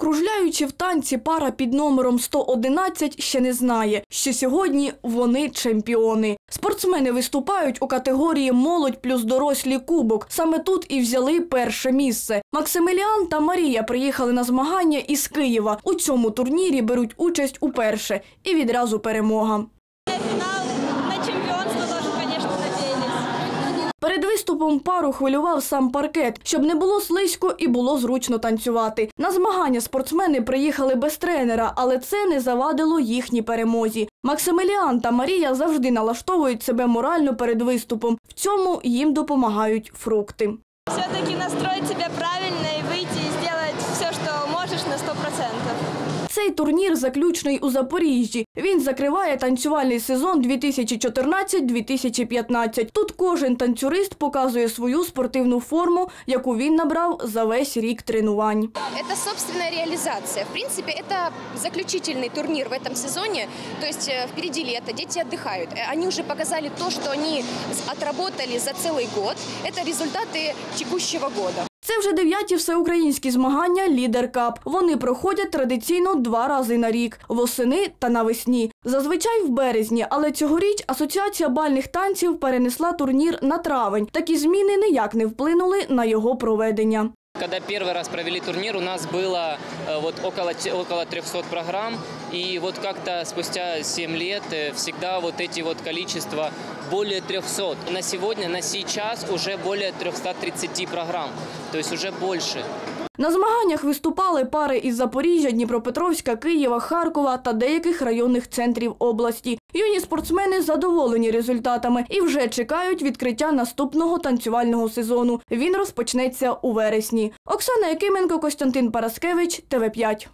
Кружляючи в танці, пара під номером 111 ще не знає, що сьогодні вони чемпіони. Спортсмени виступають у категорії молодь плюс дорослі кубок. Саме тут і взяли перше місце. Максимиліан та Марія приїхали на змагання із Києва. У цьому турнірі беруть участь уперше і відразу перемога. Перед виступом пару хвилював сам паркет, щоб не було слизько і було зручно танцювати. На змагання спортсмени приїхали без тренера, але це не завадило їхній перемозі. Максимиліан та Марія завжди налаштовують себе морально перед виступом. В цьому їм допомагають фрукти. Все-таки настроить себя правильно и выйти и сделать все, что можешь на 100%. Цей турнір заключний у Запоріжжі. Він закриває танцювальний сезон 2014-2015. Тут кожен танцюрист показує свою спортивну форму, яку він набрав за весь рік тренувань. Это собственная реализация. В принципе, это заключительный турнир в этом сезоне. То есть э, впереди лето, дети отдыхают. Э, Они уже показали то, что они с- отработали за целый год. Это результаты текущего года. Це вже дев'яті всеукраїнські змагання Лідер Кап. Вони проходять традиційно два рази на рік восени та навесні. Зазвичай в березні, але цьогоріч Асоціація бальних танців перенесла турнір на травень. Такі зміни ніяк не вплинули на його проведення. Когда первый раз провели турнир, у нас было э, вот около, около 300 программ, и вот как-то спустя 7 лет э, всегда вот эти вот количества более 300. На сегодня, на сейчас уже более 330 программ, то есть уже больше. На змаганнях виступали пари із Запоріжжя, Дніпропетровська, Києва, Харкова та деяких районних центрів області. Юні спортсмени задоволені результатами і вже чекають відкриття наступного танцювального сезону. Він розпочнеться у вересні. Оксана Якименко, Костянтин Параскевич, ТВ5.